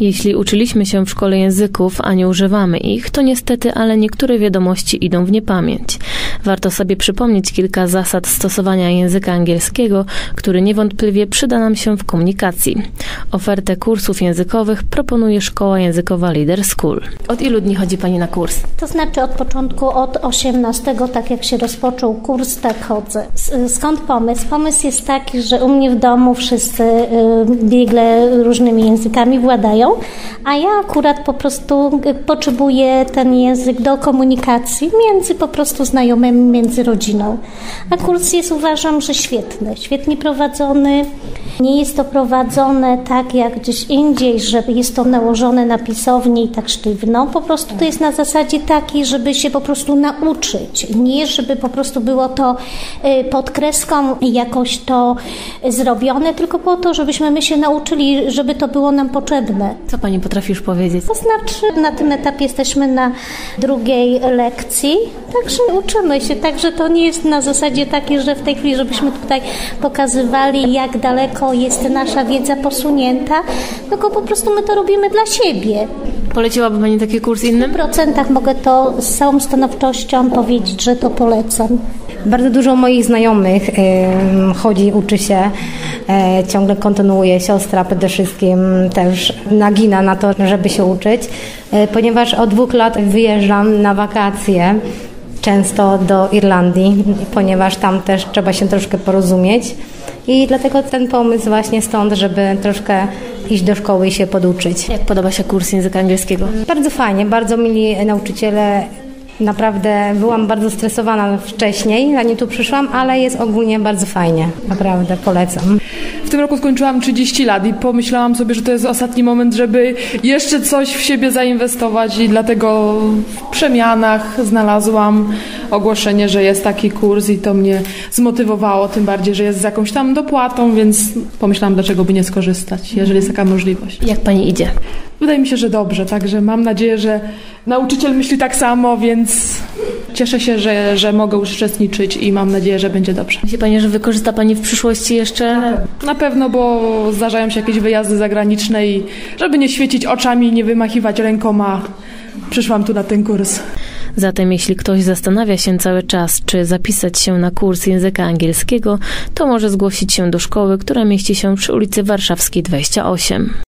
Jeśli uczyliśmy się w szkole języków, a nie używamy ich, to niestety, ale niektóre wiadomości idą w niepamięć. Warto sobie przypomnieć kilka zasad stosowania języka angielskiego, który niewątpliwie przyda nam się w komunikacji. Ofertę kursów językowych proponuje Szkoła Językowa Leader School. Od ilu dni chodzi Pani na kurs? To znaczy od początku, od 18, tak jak się rozpoczął kurs, tak chodzę. Skąd pomysł? Pomysł jest taki, że u mnie w domu wszyscy y, biegle różnymi językami władają, a ja akurat po prostu y, potrzebuję ten język do komunikacji między po prostu znajomymi, między rodziną. A kurs jest uważam, że świetny, świetnie prowadzony. Nie jest to prowadzone tak jak gdzieś indziej, że jest to nałożone na pisownię i tak sztywno. Po prostu to jest na zasadzie takiej, żeby się po prostu nauczyć. Nie, żeby po prostu było to y, pod kreską jakoś to zrobione, tylko po to, żebyśmy my się nauczyli, żeby to było nam potrzebne. Co Pani potrafi już powiedzieć? To znaczy, na tym etapie jesteśmy na drugiej lekcji, także uczymy się. Także to nie jest na zasadzie takiej, że w tej chwili, żebyśmy tutaj pokazywali, jak daleko jest nasza wiedza posunięta, tylko po prostu my to robimy dla siebie. Poleciłaby Pani taki kurs innym? W procentach mogę to z całą stanowczością powiedzieć, że to polecam. Bardzo dużo moich znajomych chodzi, uczy się, e, ciągle kontynuuje. Siostra przede wszystkim też nagina na to, żeby się uczyć, e, ponieważ od dwóch lat wyjeżdżam na wakacje często do Irlandii, ponieważ tam też trzeba się troszkę porozumieć. I dlatego ten pomysł właśnie stąd, żeby troszkę iść do szkoły i się poduczyć. Jak podoba się kurs języka angielskiego? Bardzo fajnie, bardzo mili nauczyciele. Naprawdę byłam bardzo stresowana wcześniej, zanim tu przyszłam, ale jest ogólnie bardzo fajnie. Naprawdę polecam. W tym roku skończyłam 30 lat i pomyślałam sobie, że to jest ostatni moment, żeby jeszcze coś w siebie zainwestować i dlatego w przemianach znalazłam ogłoszenie, że jest taki kurs i to mnie zmotywowało, tym bardziej, że jest z jakąś tam dopłatą, więc pomyślałam, dlaczego by nie skorzystać, jeżeli jest taka możliwość. Jak Pani idzie? Wydaje mi się, że dobrze, także mam nadzieję, że nauczyciel myśli tak samo, więc cieszę się, że, że mogę uczestniczyć i mam nadzieję, że będzie dobrze. Myśli Pani, że wykorzysta Pani w przyszłości jeszcze? Na pewno, bo zdarzają się jakieś wyjazdy zagraniczne i żeby nie świecić oczami, nie wymachiwać rękoma, przyszłam tu na ten kurs. Zatem jeśli ktoś zastanawia się cały czas, czy zapisać się na kurs języka angielskiego, to może zgłosić się do szkoły, która mieści się przy ulicy Warszawskiej 28.